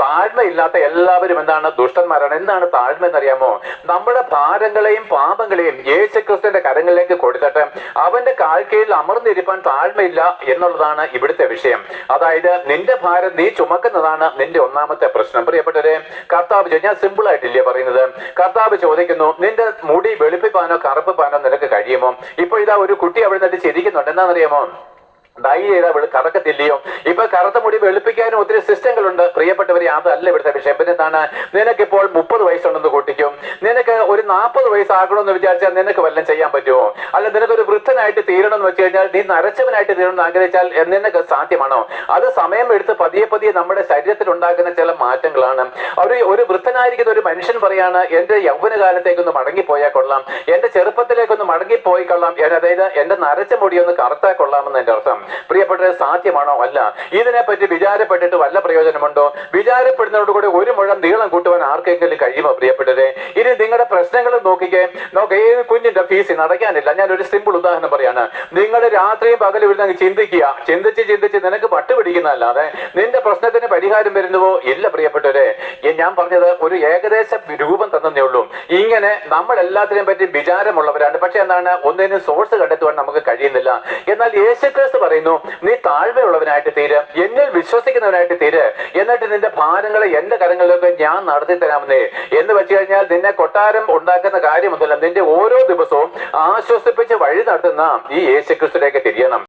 താഴ്മയില്ലാത്ത എല്ലാവരും എന്താണ് ദുഷ്ടന്മാരാണ്. എന്താണ് താഴ്മ എന്നറിയാമോ നമ്മുടെ ഭാരങ്ങളെയും പാപങ്ങളെയും യേശുക്രിസ്തുവിന്റെ കരങ്ങളിലേക്ക് കൊടുത്തിട്ട് അവന്റെ കാൽക്കീഴിൽ അമർന്നിരിപ്പാൻ താഴ്മയില്ല എന്നുള്ളതാണ് ഇവിടുത്തെ വിഷയം. അതായത് നിന്റെ ഭാരം നീ ചുമക്കുന്നതാണ് നിന്റെ ഒന്നാമത്തെ പ്രശ്നം. പ്രിയപ്പെട്ടവരെ കർത്താവ് ഞാൻ സിമ്പിൾ ആയിട്ടില്ലേ പറയുന്നത്? കർത്താവ് ചോദിക്കുന്നു നിന്റെ മുടി വെളുപ്പിപ്പാനോ കറുപ്പിപ്പാനോ നിനക്ക് കഴിയുമോ? ഇപ്പൊ ഇതാ ഒരു കുട്ടി അവിടെ നിന്നിട്ട് ചിരിക്കുന്നുണ്ട്. എന്താണെന്നറിയാമോ? ഡൈ ചെയ്താൽ വെളു കറക്കത്തില്ലയോ ഇപ്പൊ കറുത്ത മുടി വെളുപ്പിക്കാനും ഒത്തിരി സിസ്റ്റങ്ങളുണ്ട്. പ്രിയപ്പെട്ടവരെ അതല്ല ഇവിടുത്തെ വിഷയം പിന്നെ എന്താണ്? നിനക്കിപ്പോൾ മുപ്പത് വയസ്സുണ്ടെന്ന് കൂട്ടിക്കും. നിനക്ക് ഒരു നാൽപ്പത് വയസ്സാകണമെന്ന് വിചാരിച്ചാൽ നിനക്ക് വല്ലതും ചെയ്യാൻ പറ്റുമോ? അല്ല നിനക്കൊരു വൃദ്ധനായിട്ട് തീരണം എന്ന് വെച്ച് കഴിഞ്ഞാൽ നീ നരച്ചവനായിട്ട് തീരണം എന്ന് ആഗ്രഹിച്ചാൽ നിനക്ക് സാധ്യമാണോ? അത് സമയം എടുത്ത് പതിയെ പതിയെ നമ്മുടെ ശരീരത്തിൽ ഉണ്ടാകുന്ന ചില മാറ്റങ്ങളാണ്. ഒരു ഒരു വൃദ്ധനായിരിക്കുന്ന ഒരു മനുഷ്യൻ പറയാണ് എന്റെ യൗവനകാലത്തേക്കൊന്ന് മടങ്ങിപ്പോയാൽ കൊള്ളാം. എന്റെ ചെറുപ്പത്തിലേക്കൊന്ന് മടങ്ങിപ്പോയി കൊള്ളാം. അതായത് എന്റെ നരച്ച മുടി ഒന്ന് കറുത്താൽ കൊള്ളാമെന്ന് എന്റെ അർത്ഥം. പ്രിയപ്പെട്ടത് സാധ്യമാണോ? അല്ല. ഇതിനെപ്പറ്റി വിചാരപ്പെട്ടിട്ട് വല്ല പ്രയോജനമുണ്ടോ? വിചാരപ്പെടുന്നതോടുകൂടി ഒരു മുഴം നീളം കൂട്ടുവാൻ ആർക്കെങ്കിലും കഴിയുമോ പ്രിയപ്പെട്ടത് ഇനി നിങ്ങളുടെ പ്രശ്നങ്ങൾ നോക്കിക്കേ. നോക്കേ കുഞ്ഞിന്റെ ഫീസ് നടക്കാനില്ല. ഞാൻ ഒരു സിമ്പിൾ ഉദാഹരണം പറയാണ്. നിങ്ങൾ രാത്രിയും പകലും ഇരുന്ന് ചിന്തിക്കുക. ചിന്തിച്ച് ചിന്തിച്ച് നിനക്ക് പട്ടുപിടിക്കുന്നതല്ലാതെ നിന്റെ പ്രശ്നത്തിന് പരിഹാരം വരുന്നുവോ? ഇല്ല പ്രിയപ്പെട്ടവരെ. ഞാൻ പറഞ്ഞത് ഒരു ഏകദേശ രൂപം തന്നേ ഇങ്ങനെ നമ്മൾ എല്ലാത്തിനെയും പറ്റി വിചാരമുള്ളവരാണ്. പക്ഷെ എന്താണ്? ഒന്നിനും സോഴ്സ് കണ്ടെത്തുവാൻ നമുക്ക് കഴിയുന്നില്ല. എന്നാൽ യേശുക്രിസ്തു പറയുന്നു നീ താഴ്മയുള്ളവനായിട്ട് തീര് എന്നിൽ വിശ്വസിക്കുന്നവനായിട്ട് തീര്. എന്നിട്ട് നിന്റെ ഭാരങ്ങളെ എന്റെ കരങ്ങളിലൊക്കെ ഞാൻ നടത്തി തരാമെന്നേ എന്ന് വെച്ച് കഴിഞ്ഞാൽ നിന്നെ കൊട്ടാരം ഉണ്ടാക്കുന്ന കാര്യമൊന്നുമില്ല നിന്റെ ഓരോ ദിവസവും ആശ്വസിപ്പിച്ച് വഴി നടത്തുന്ന ഈ യേശുക്രിസ്തുലേക്ക് തിരിയണം.